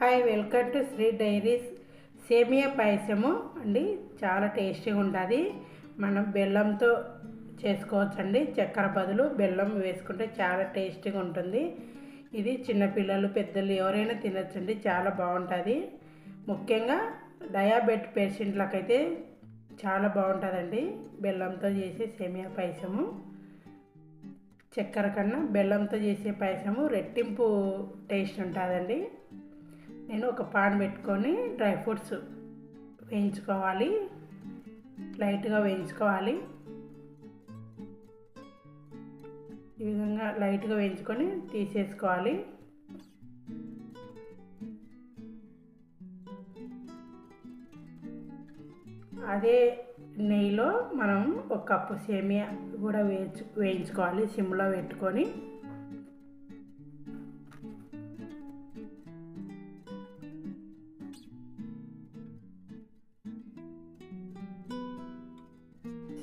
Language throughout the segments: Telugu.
Hi welcome to Sri diaries. సేమియా పాయసము అండి. చాలా టేస్టీగా ఉంటుంది. మనం బెల్లంతో చేసుకోవచ్చండి. చక్కెర బదులు బెల్లం వేసుకుంటే చాలా టేస్టీగా ఉంటుంది. ఇది చిన్నపిల్లలు పెద్దలు ఎవరైనా తినచ్చండి. చాలా బాగుంటుంది. ముఖ్యంగా డయాబెట్ పేషెంట్లకైతే చాలా బాగుంటుందండి. బెల్లంతో చేసే సేమియా పాయసము. చక్కెర కన్నా బెల్లంతో చేసే పాయసము రెట్టింపు టేస్ట్ ఉంటుందండి. నేను ఒక పాన్ పెట్టుకొని డ్రై ఫ్రూట్స్ వేయించుకోవాలి. లైట్గా వేయించుకోవాలి. ఈ విధంగా లైట్గా వేయించుకొని తీసేసుకోవాలి. అదే నెయ్యిలో మనం ఒక కప్పు సేమియా కూడా వేయించు వేయించుకోవాలి. సిమ్లో పెట్టుకొని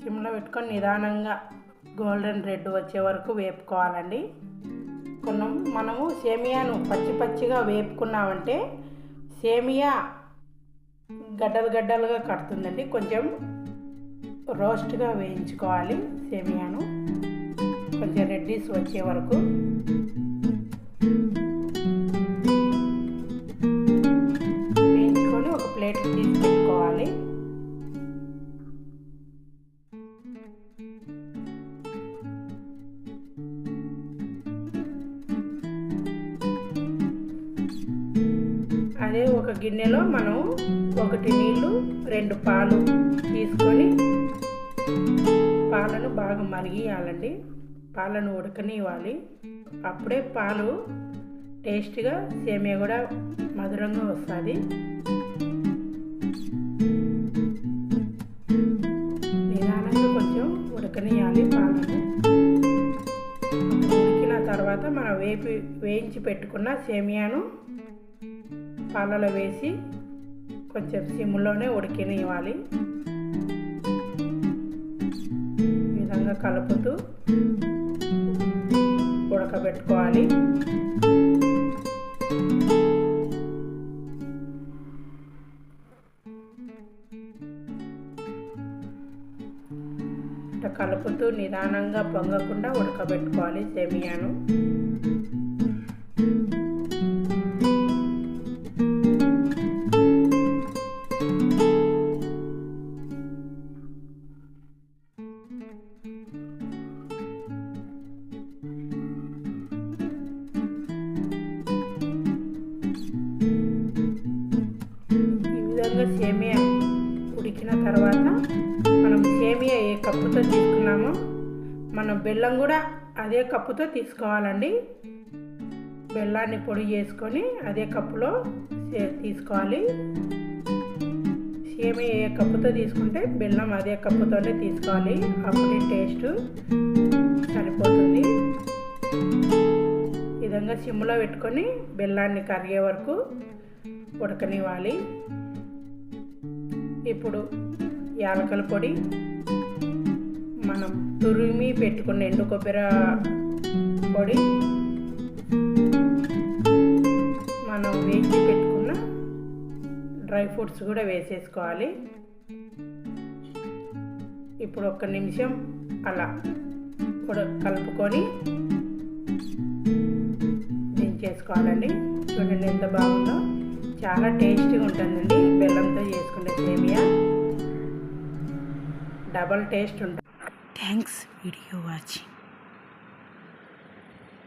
సిమ్లో పెట్టుకొని నిదానంగా గోల్డెన్ రెడ్ వచ్చే వరకు వేపుకోవాలండి. కొనం మనము సేమియాను పచ్చి పచ్చిగా వేపుకున్నామంటే సేమియా గడ్డలు గడ్డలుగా కడుతుందండి. కొంచెం రోస్ట్గా వేయించుకోవాలి సేమియాను. కొంచెం రెడ్డిస్ వచ్చే వరకు. అదే ఒక గిన్నెలో మనం ఒకటి నీళ్ళు రెండు పాలు తీసుకొని పాలను బాగా మరిగియాలండి. పాలను ఉడకనివ్వాలి. అప్పుడే పాలు టేస్ట్గా సేమియా కూడా మధురంగా వస్తుంది. నిదానంగా కొంచెం ఉడకనియాలి పాలను. ఉడికిన తర్వాత మనం వేపి వేయించి పెట్టుకున్న సేమియాను పాలలో వేసి కొంచెం సిమ్లోనే ఉడికినివ్వాలి. ఈ విధంగా కలుపుతూ ఉడకబెట్టుకోవాలి. కలుపుతూ నిదానంగా పొంగకుండా ఉడకబెట్టుకోవాలి సేమియాను. విధంగా సేమియా ఉడికిన తర్వాత మనం సేమియా ఏ కప్పుతో తీసుకున్నామో మనం బెల్లం కూడా అదే కప్పుతో తీసుకోవాలండి. బెల్లాన్ని పొడి చేసుకొని అదే కప్పులో తీసుకోవాలి. ఏమి ఏ కప్పుతో తీసుకుంటే బెల్లం అదే కప్పుతోనే తీసుకోవాలి. అప్పుడే టేస్ట్ సరిపోతుంది. విధంగా సిమ్లో పెట్టుకొని బెల్లాన్ని కరిగే వరకు ఉడకనివ్వాలి. ఇప్పుడు యాలకల పొడి మనం తురిమి పెట్టుకున్న ఎండు కొబ్బరి పొడి మనం వేసి పెట్టుకున్న డ్రై ఫ్రూట్స్ కూడా వేసేసుకోవాలి. ఇప్పుడు ఒక్క నిమిషం అలా కూడా కలుపుకొని దించేసుకోవాలండి. చూడండి ఎంత బాగుందో. చాలా టేస్టీగా ఉంటుందండి. బెల్లంతో చేసుకునే సేమియా. డబల్ టేస్ట్ ఉంటుంది. Thanks video watching